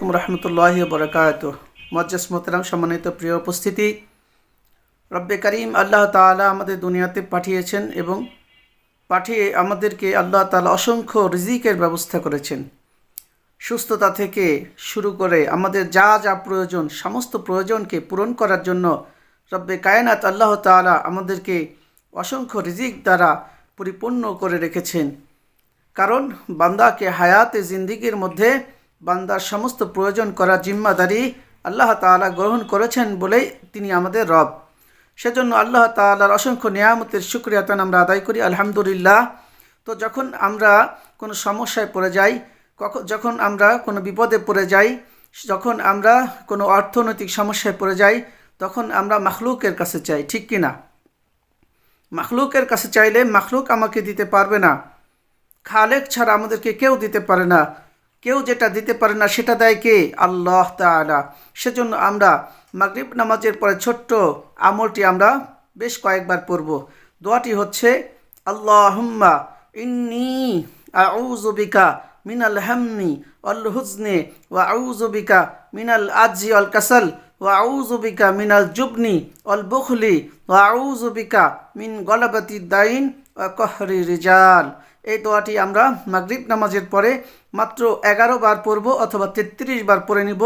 আলাইকুম রহমতুল্লাহ বরকাত মজ্জাস মোহতারাম সম্মানিত প্রিয় উপস্থিতি, রব্বে করিম আল্লাহ তাআলা আমাদের দুনিয়াতে পাঠিয়েছেন এবং পাঠিয়ে আমাদেরকে আল্লাহ তাআলা অসংখ্য রিজিকের ব্যবস্থা করেছেন। সুস্থতা থেকে শুরু করে আমাদের যা যা প্রয়োজন, সমস্ত প্রয়োজনকে পূরণ করার জন্য রব্বে কায়নাত আল্লাহ তাআলা আমাদেরকে অসংখ্য রিজিক দ্বারা পরিপূর্ণ করে রেখেছেন। কারণ বান্দাকে হায়াতে জিন্দিগির মধ্যে বান্দার সমস্ত প্রয়োজন করার জিম্মাদারি আল্লাহ তাআলা গ্রহণ করেছেন বলেই তিনি আমাদের রব। সেজন্য আল্লাহ তাআলার অসংখ্য নিয়ামতের শুক্রিয়াতান আমরা আদায় করি, আলহামদুলিল্লাহ। তো যখন আমরা কোনো সমস্যায় পড়ে যাই যখন আমরা কোনো বিপদে পড়ে যাই, যখন আমরা কোনো অর্থনৈতিক সমস্যায় পড়ে যাই, তখন আমরা মাখলুকের কাছে চাই, ঠিক কি না? মাখলুকের কাছে চাইলে মাখলুক আমাকে দিতে পারবে না। খালেক ছাড়া আমাদেরকে কেউ দিতে পারে না। কেউ যেটা দিতে পারে না, সেটা দেয় কে? আল্লাহ তাআলা। সেজন্য আমরা মাগরিব নামাজের পরে ছোট্ট আমলটি আমরা বেশ কয়েকবার পড়ব। দোয়াটি হচ্ছে, আল্লাহুম্মা ইন্নি আউযু বিকা মিনাল হামনি অল হুজনে ওয়া আউযু বিকা মিনাল আজি অল কাসাল ওয়া আউযু বিকা মিনাল জুবনি অল বুখলি ওয়া আউযু বিকা মিন গলাবাতি দাইন কহরি রিজাল। এই দোয়াটি আমরা মাগরিব নামাজের পরে মাত্র এগারো বার পড়ব অথবা তেত্রিশ বার পড়ে নিব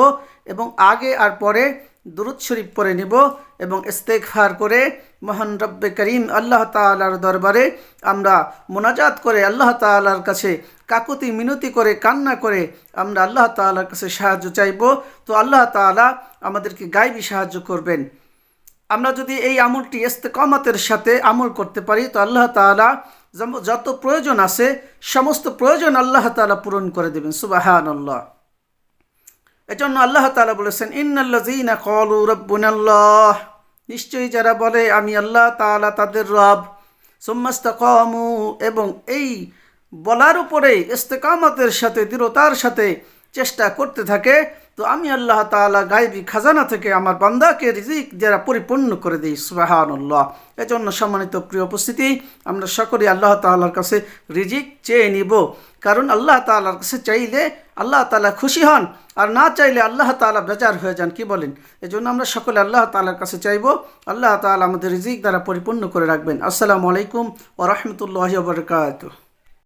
এবং আগে আর পরে দুরুদ শরীফ পড়ে নিব এবং ইস্তেকফার করে মহান রব্বে করিম আল্লাহ তাআলার দরবারে আমরা মোনাজাত করে আল্লাহ তাআলার কাছে কাকুতি মিনতি করে কান্না করে আমরা আল্লাহ তাআলার কাছে সাহায্য চাইব। তো আল্লাহ তাআলা আমাদেরকে গাইবি সাহায্য করবেন। আমরা যদি এই আমলটি ইস্তেকামাতের সাথে আমল করতে পারি, তো আল্লাহ যেম- যত প্রয়োজন আছে, সমস্ত প্রয়োজন আল্লাহ তাআলা পূরণ করে দেবেন। সুবাহান আল্লাহ এজন্য আল্লাহ তাআলা বলেছেন, ইন্নাল্লাযীনা ক্বালু রাব্বুনাল্লাহ। নিশ্চয়ই যারা বলে, আমি আল্লাহ তাআলা তাদের রব। সুম্মাস্তাকামু এবং এই বলার উপরে ইস্তেকামতের সাথে, দৃঢ়তার সাথে চেষ্টা করতে থাকে, তো আমি আল্লাহ তাআলা গাইবি খাজানা থেকে আমার বান্দাকে রিজিক যারা পরিপূর্ণ করে দিই সুবাহানুল্লাহ। এজন্য সম্মানিত প্রিয় উপস্থিতি, আমরা সকলে আল্লাহ তাআলার কাছে রিজিক চেয়ে নিব। কারণ আল্লাহ তাআলার কাছে চাইলে আল্লাহ তাআলা খুশি হন, আর না চাইলে আল্লাহ তাআলা বেজার হয়ে যান, কি বলেন? এজন্য আমরা সকলে আল্লাহ তাআলার কাছে চাইব, আল্লাহ তাআলা আমাদের রিজিক দ্বারা পরিপূর্ণ করে রাখবেন। আসসালামু আলাইকুম ওয়া রাহমাতুল্লাহি ওয়া বারাকাতুহু।